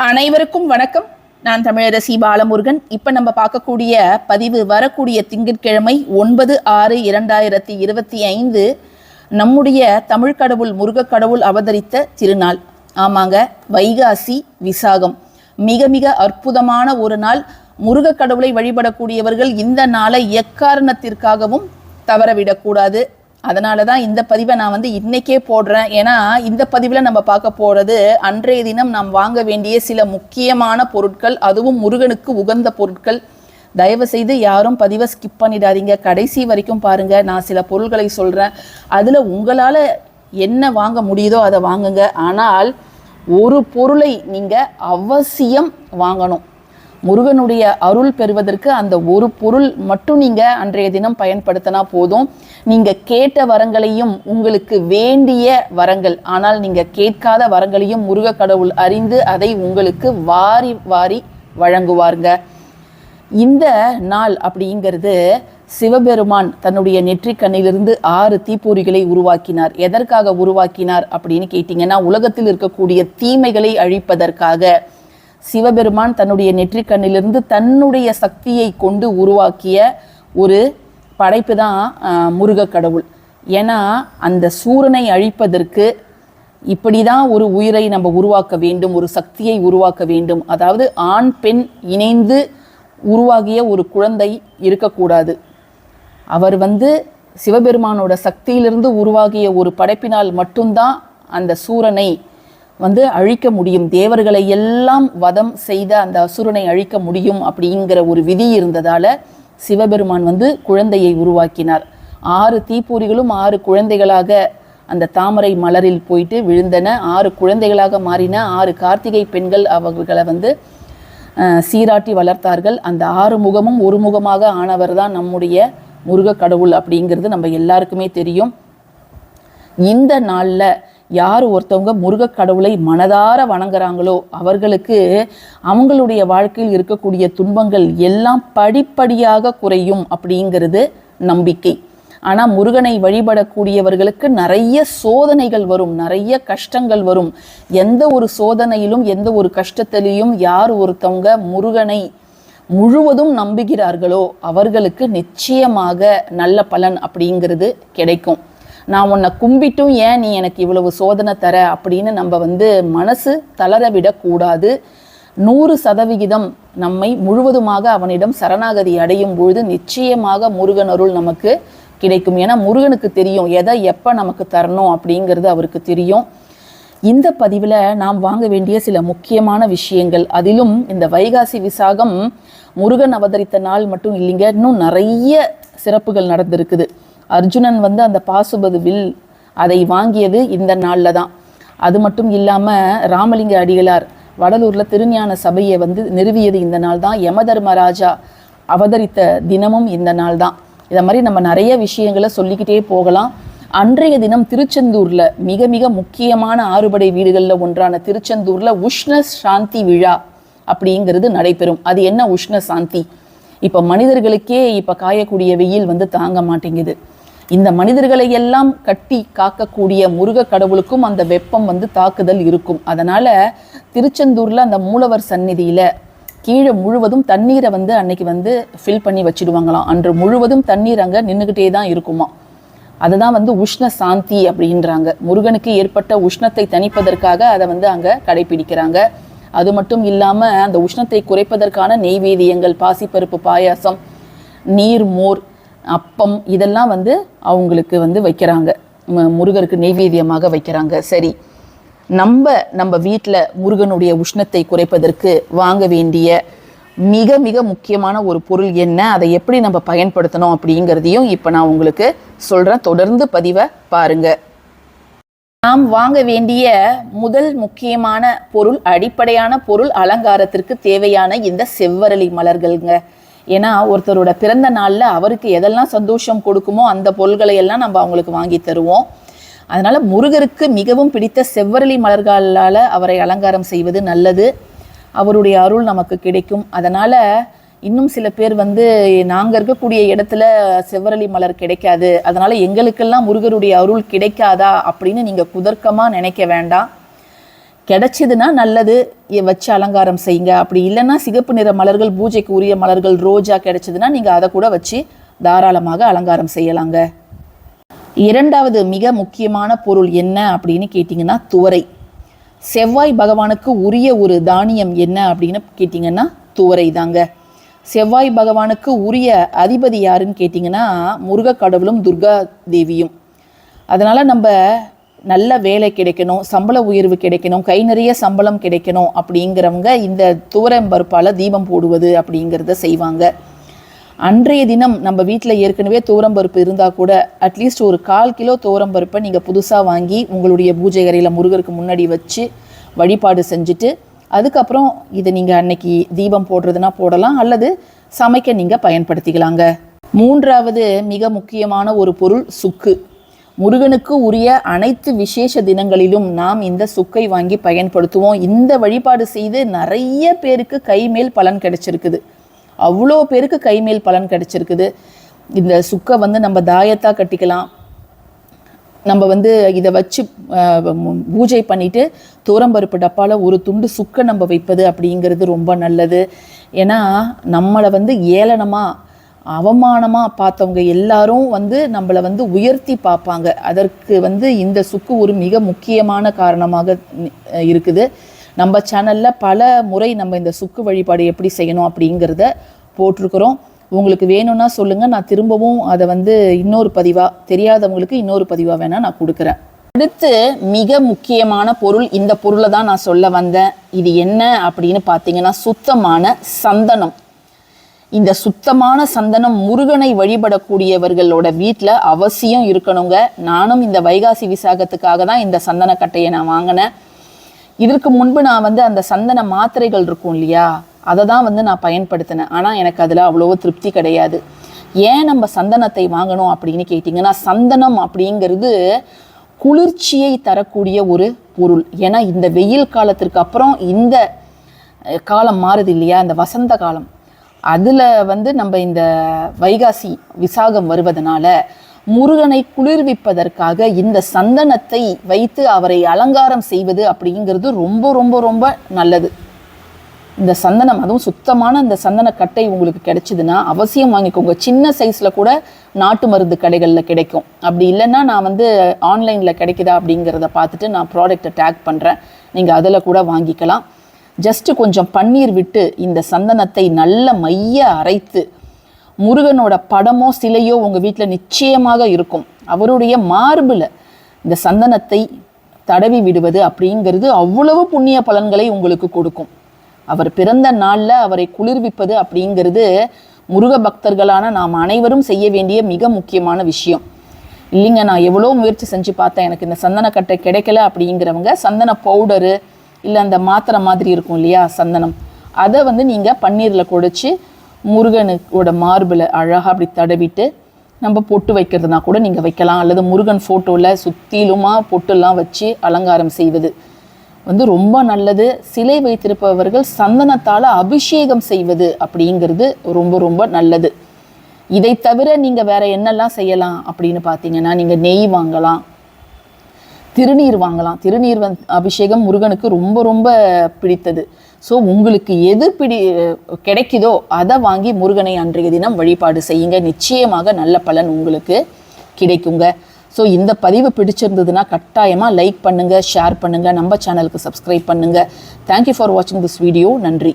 அனைவருக்கும் வணக்கம். நான் தமிழரசி பாலமுருகன். இப்போ நம்ம பார்க்கக்கூடிய பதிவு வரக்கூடிய திங்கட்கிழமை ஒன்பது ஆறு இரண்டாயிரத்தி இருபத்தி ஐந்து. நம்முடைய தமிழ் கடவுள் முருகக் கடவுள் அவதரித்த திருநாள். ஆமாங்க வைகாசி விசாகம். மிக மிக அற்புதமான ஒரு நாள். முருகக் கடவுளை வழிபடக்கூடியவர்கள் இந்த நாளை எக்காரணத்திற்காகவும் தவறவிடக்கூடாது. அதனால தான் இந்த பதிவை நான் வந்து இன்னைக்கே போடுறேன். ஏன்னா இந்த பதிவில் நம்ம பார்க்க போகிறது அன்றைய தினம் நாம் வாங்க வேண்டிய சில முக்கியமான பொருட்கள் அதுவும் முருகனுக்கு உகந்த பொருட்கள். தயவு செய்து யாரும் பதிவை ஸ்கிப் பண்ணிடாதீங்க. கடைசி வரைக்கும் பாருங்க நான் சில பொருட்களை சொல்கிறேன் அதில் உங்களால் என்ன வாங்க முடியுதோ அதை வாங்குங்க. ஆனால் ஒரு பொருளை நீங்கள் அவசியம் வாங்கணும். முருகனுடைய அருள் பெறுவதற்கு அந்த ஒரு பொருள் மட்டும் நீங்க அன்றைய தினம் பயன்படுத்தினா போதும். நீங்க கேட்ட வரங்களையும் உங்களுக்கு வேண்டிய வரங்கள் ஆனால் நீங்க கேட்காத வரங்களையும் முருக கடவுள் அறிந்து அதை உங்களுக்கு வாரி வாரி வழங்குவாருங்க. இந்த நாள் அப்படிங்கிறது சிவபெருமான் தன்னுடைய நெற்றிக்கண்ணிலிருந்து ஆறு தீப்பொறிகளை உருவாக்கினார். எதற்காக உருவாக்கினார் அப்படின்னு கேட்டிங்கன்னா உலகத்தில் இருக்கக்கூடிய தீமைகளை அழிப்பதற்காக. சிவபெருமான் தன்னுடைய நெற்றிக்கண்ணிலிருந்து தன்னுடைய சக்தியை கொண்டு உருவாக்கிய ஒரு படைப்பு தான் முருகக் கடவுள். ஏன்னா அந்த சூரனை அழிப்பதற்கு இப்படி தான் ஒரு உயிரை நம்ம உருவாக்க வேண்டும் ஒரு சக்தியை உருவாக்க வேண்டும். அதாவது ஆண் பெண் இணைந்து உருவாகிய ஒரு குழந்தை இருக்கக்கூடாது. அவர் வந்து சிவபெருமானோட சக்தியிலிருந்து உருவாகிய ஒரு படைப்பினால் மட்டும்தான் அந்த சூரனை வந்து அழிக்க முடியும். தேவர்களை எல்லாம் வதம் செய்த அந்த அசுரனை அழிக்க முடியும் அப்படிங்கிற ஒரு விதி இருந்ததால் சிவபெருமான் வந்து குழந்தையை உருவாக்கினார். ஆறு தீப்பொறிகளும் ஆறு குழந்தைகளாக அந்த தாமரை மலரில் போயிட்டு விழுந்தன. ஆறு குழந்தைகளாக மாறின ஆறு கார்த்திகை பெண்கள் அவர்களை வந்து சீராட்டி வளர்த்தார்கள். அந்த ஆறு முகமும் ஒரு முகமாக ஆனவர் தான் நம்முடைய முருக கடவுள் அப்படிங்கிறது நம்ம எல்லாருக்குமே தெரியும். இந்த நாளில் யார் ஒருத்தவங்க முருகக் கடவுளை மனதார வணங்குறாங்களோ அவர்களுக்கு அவங்களுடைய வாழ்க்கையில் இருக்கக்கூடிய துன்பங்கள் எல்லாம் படிப்படியாக குறையும் அப்படிங்கிறது நம்பிக்கை. ஆனால் முருகனை வழிபடக்கூடியவர்களுக்கு நிறைய சோதனைகள் வரும் நிறைய கஷ்டங்கள் வரும். எந்த ஒரு சோதனையிலும் எந்த ஒரு கஷ்டத்திலையும் யார் ஒருத்தவங்க முருகனை முழுவதும் நம்புகிறார்களோ அவர்களுக்கு நிச்சயமாக நல்ல பலன் அப்படிங்கிறது கிடைக்கும். நான் உன்னை கும்பிட்டும் ஏன் நீ எனக்கு இவ்வளவு சோதனை தர அப்படின்னு நம்ம வந்து மனசு தளர விடக்கூடாது நூறு சதவிகிதம் நம்மை முழுவதுமாக அவனிடம் சரணாகதி அடையும் பொழுது நிச்சயமாக முருகன் அருள் நமக்கு கிடைக்கும். ஏன்னா முருகனுக்கு தெரியும் எதை எப்போ நமக்கு தரணும் அப்படிங்கிறது அவருக்கு தெரியும். இந்த பதிவில் நாம் வாங்க வேண்டிய சில முக்கியமான விஷயங்கள். அதிலும் இந்த வைகாசி விசாகம் முருகன் அவதரித்த நாள் மட்டும் இல்லைங்க இன்னும் நிறைய சிறப்புகள் நடந்திருக்குது. அர்ஜுனன் வந்து அந்த பாசுபது வில் அதை வாங்கியது இந்த நாளில் தான். அது மட்டும் இல்லாமல் ராமலிங்க அடிகளார் வடலூரில் திருஞான சபையை வந்து நிறுவியது இந்த நாள் தான். யமதர்மராஜா அவதரித்த தினமும் இந்த நாள் தான். இதை மாதிரி நம்ம நிறைய விஷயங்களை சொல்லிக்கிட்டே போகலாம். அன்றைய தினம் திருச்செந்தூரில் மிக மிக முக்கியமான ஆறுபடை வீடுகளில் ஒன்றான திருச்செந்தூரில் உஷ்ண சாந்தி விழா அப்படிங்கிறது நடைபெறும். அது என்ன உஷ்ண சாந்தி? இப்போ மனிதர்களுக்கே இப்போ காயக்கூடிய வெயில் வந்து தாங்க மாட்டேங்குது. இந்த மனிதர்களை எல்லாம் கட்டி காக்கக்கூடிய முருக கடவுளுக்கும் அந்த வெப்பம் வந்து தாக்குதல் இருக்கும். அதனால திருச்செந்தூர்ல அந்த மூலவர் சந்நிதியில கீழே முழுவதும் தண்ணீரை வந்து அன்னைக்கு வந்து ஃபில் பண்ணி வச்சிடுவாங்களாம். அன்று முழுவதும் தண்ணீர் அங்கே நின்றுக்கிட்டே தான் இருக்குமா. அதுதான் வந்து உஷ்ண சாந்தி அப்படின்றாங்க. முருகனுக்கு ஏற்பட்ட உஷ்ணத்தை தணிப்பதற்காக அதை வந்து அங்கே கடைபிடிக்கிறாங்க. அது மட்டும் இல்லாமல் அந்த உஷ்ணத்தை குறைப்பதற்கான நெய்வேதியங்கள் பாசிப்பருப்பு பாயாசம் நீர் மோர் அப்பம் இதெல்லாம் வந்து அவங்களுக்கு வந்து வைக்கிறாங்க. முருகருக்கு நெய்வேத்தியமாக வைக்கிறாங்க. சரி. நம்ம நம்ம வீட்டில் முருகனுடைய உஷ்ணத்தை குறைப்பதற்கு வாங்க வேண்டிய மிக மிக முக்கியமான ஒரு பொருள் என்ன? அதை எப்படி நம்ம பயன்படுத்தணும் அப்படிங்கிறதையும் இப்போ நான் உங்களுக்கு சொல்கிறேன் தொடர்ந்து பதிவை பாருங்க. நாம் வாங்க வேண்டிய முதல் முக்கியமான பொருள் அடிப்படையான பொருள் அலங்காரத்திற்கு தேவையான இந்த செவ்வரளி மலர்கள்ங்க. ஏன்னா ஒருத்தரோட பிறந்த நாளில் அவருக்கு எதெல்லாம் சந்தோஷம் கொடுக்குமோ அந்த பொருள்களை எல்லாம் நம்ம அவங்களுக்கு வாங்கி தருவோம். அதனால் முருகருக்கு மிகவும் பிடித்த செவ்வரளி மலர்களால் அவரை அலங்காரம் செய்வது நல்லது. அவருடைய அருள் நமக்கு கிடைக்கும். அதனால் இன்னும் சில பேர் வந்து நாங்கள் இருக்கக்கூடிய இடத்துல செவ்வரளி மலர் கிடைக்காது. அதனால் எங்களுக்கெல்லாம் முருகருடைய அருள் கிடைக்காதா அப்படின்னு நீங்கள் குதர்க்கமாக நினைக்க வேண்டாம். கிடைச்சதுன்னா நல்லது. வச்சு அலங்காரம் செய்யுங்க. அப்படி இல்லைன்னா சிகப்பு நிற மலர்கள் பூஜைக்கு உரிய மலர்கள் ரோஜா கிடைச்சதுன்னா நீங்கள் அதை கூட வச்சு தாராளமாக அலங்காரம் செய்யலாங்க. இரண்டாவது மிக முக்கியமான பொருள் என்ன அப்படின்னு கேட்டிங்கன்னா துவரை. செவ்வாய் பகவானுக்கு உரிய ஒரு தானியம் என்ன அப்படின்னு கேட்டிங்கன்னா துவரை தாங்க. செவ்வாய் பகவானுக்கு உரிய அதிபதி யாருன்னு கேட்டிங்கன்னா முருகக் கடவுளும் துர்கா தேவியும். அதனால் நம்ம நல்ல வேலை கிடைக்கணும் சம்பள உயர்வு கிடைக்கணும் கை நிறைய சம்பளம் கிடைக்கணும் அப்படிங்கிறவங்க இந்த துவரம்பருப்பால் தீபம் போடுவது அப்படிங்கிறத செய்வாங்க. அன்றைய தினம் நம்ம வீட்டில் ஏற்கனவே துவரம்பருப்பு இருந்தால் கூட அட்லீஸ்ட் ஒரு கால் கிலோ துவரம்பருப்பை நீங்கள் புதுசாக வாங்கி உங்களுடைய பூஜை அறையில் முருகருக்கு முன்னாடி வச்சு வழிபாடு செஞ்சுட்டு அதுக்கப்புறம் இதை நீங்கள் அன்னைக்கு தீபம் போடுறதுனா போடலாம் அல்லது சமைக்க நீங்கள் பயன்படுத்திக்கலாங்க. மூன்றாவது மிக முக்கியமான ஒரு பொருள் சுக்கு. முருகனுக்கு உரிய அனைத்து விசேஷ தினங்களிலும் நாம் இந்த சுக்கை வாங்கி பயன்படுத்துவோம். இந்த வழிபாடு செய்து நிறைய பேருக்கு கைமேல் பலன் கிடைச்சிருக்குது. அவ்வளோ பேருக்கு கைமேல் பலன் கிடைச்சிருக்குது. இந்த சுக்கை வந்து நம்ம தாயத்தாக கட்டிக்கலாம். நம்ம வந்து இதை வச்சு பூஜை பண்ணிவிட்டு தூரம்பருப்பு டப்பாவில் ஒரு துண்டு சுக்கை நம்ம வைப்பது அப்படிங்கிறது ரொம்ப நல்லது. ஏன்னா நம்மளை வந்து ஏளனமாக அவமானமாக பார்த்தவங்க எல்லாரும் வந்து நம்மளை வந்து உயர்த்தி பார்ப்பாங்க. அதற்கு வந்து இந்த சுக்கு ஒரு மிக முக்கியமான காரணமாக இருக்குது. நம்ம சேனலில் பல முறை நம்ம இந்த சுக்கு வழிபாடு எப்படி செய்யணும் அப்படிங்கிறத போட்டிருக்கிறோம். உங்களுக்கு வேணும்னா சொல்லுங்கள் நான் திரும்பவும் அதை வந்து இன்னொரு பதிவாக தெரியாதவங்களுக்கு இன்னொரு பதிவாக வேணால் நான் கொடுக்குறேன். அடுத்து மிக முக்கியமான பொருள் இந்த பொருளை தான் நான் சொல்ல வந்தேன். இது என்ன அப்படின்னு பார்த்தீங்கன்னா சுத்தமான சந்தனம். இந்த சுத்தமான சந்தனம் முருகனை வழிபடக்கூடியவர்களோட வீட்டில் அவசியம் இருக்கணுங்க. நானும் இந்த வைகாசி விசாகத்துக்காக தான் இந்த சந்தன கட்டையை நான் வாங்கினேன். இதற்கு முன்பு நான் வந்து அந்த சந்தன மாத்திரைகள் இருக்கும் இல்லையா அதை தான் வந்து நான் பயன்படுத்தினேன். ஆனால் எனக்கு அதில் அவ்வளோ திருப்தி கிடையாது. ஏன் நம்ம சந்தனத்தை வாங்கணும் அப்படின்னு கேட்டிங்கன்னா சந்தனம் அப்படிங்கிறது குளிர்ச்சியை தரக்கூடிய ஒரு பொருள். ஏன்னா இந்த வெயில் காலத்திற்கு அப்புறம் இந்த காலம் மாறுது இல்லையா இந்த வசந்த காலம். அதில் வந்து நம்ம இந்த வைகாசி விசாகம் வருவதனால முருகனை குளிர்விப்பதற்காக இந்த சந்தனத்தை வைத்து அவரை அலங்காரம் செய்வது அப்படிங்கிறது ரொம்ப ரொம்ப ரொம்ப நல்லது. இந்த சந்தனம் அதுவும் சுத்தமான இந்த சந்தன கட்டை உங்களுக்கு கிடைச்சிதுன்னா அவசியம் வாங்கிக்கோங்க. சின்ன சைஸில் கூட நாட்டு மருந்து கடைகளில் கிடைக்கும். அப்படி இல்லைன்னா நான் வந்து ஆன்லைனில் கிடைக்குதா அப்படிங்கிறத பார்த்துட்டு நான் ப்ராடக்ட்டை டேக் பண்ணுறேன் நீங்கள் அதில் கூட வாங்கிக்கலாம். ஜஸ்ட்டு கொஞ்சம் பன்னீர் விட்டு இந்த சந்தனத்தை நல்ல மைய அரைத்து முருகனோட படமோ சிலையோ உங்கள் வீட்டில் நிச்சயமாக இருக்கும். அவருடைய மார்பில் இந்த சந்தனத்தை தடவி விடுவது அப்படிங்கிறது அவ்வளவு புண்ணிய பலன்களை உங்களுக்கு கொடுக்கும். அவர் பிறந்த நாளில் அவரை குளிர்விப்பது அப்படிங்கிறது முருக பக்தர்களான நாம் அனைவரும் செய்ய வேண்டிய மிக முக்கியமான விஷயம். இல்லைங்க நான் எவ்வளோ முயற்சி செஞ்சு பார்த்தேன். எனக்கு இந்த சந்தனக்கட்டை கிடைக்கல அப்படிங்கிறவங்க சந்தன பவுடரு இல்லை அந்த மாத்திரை மாதிரி இருக்கும் இல்லையா சந்தனம். அதை வந்து நீங்கள் பன்னீரில் குடைச்சி முருகனுக்கோட மார்பில் அழகாக அப்படி தடவிட்டு நம்ம பொட்டு வைக்கிறதுனா கூட நீங்கள் வைக்கலாம். அல்லது முருகன் ஃபோட்டோவில் சுத்திலுமா பொட்டுலாம் வச்சு அலங்காரம் செய்வது வந்து ரொம்ப நல்லது. சிலை வைத்திருப்பவர்கள் சந்தனத்தால் அபிஷேகம் செய்வது அப்படிங்கிறது ரொம்ப ரொம்ப நல்லது. இதை தவிர நீங்கள் வேற என்னெல்லாம் செய்யலாம் அப்படின்னு பார்த்தீங்கன்னா நீங்கள் நெய் வாங்கலாம். திருநீர் வாங்கலாம். திருநீர் வந் அபிஷேகம் முருகனுக்கு ரொம்ப ரொம்ப பிடித்தது. ஸோ உங்களுக்கு எது பிடி கிடைக்குதோ அதை வாங்கி முருகனை அன்றைய தினம் வழிபாடு செய்யுங்க. நிச்சயமாக நல்ல பலன் உங்களுக்கு கிடைக்குங்க. ஸோ இந்த பதிவு பிடிச்சிருந்ததுன்னா கட்டாயமாக லைக் பண்ணுங்கள் ஷேர் பண்ணுங்கள் நம்ம சேனலுக்கு சப்ஸ்கிரைப் பண்ணுங்கள் தேங்க்யூ ஃபார் வாட்சிங் திஸ் வீடியோ நன்றி.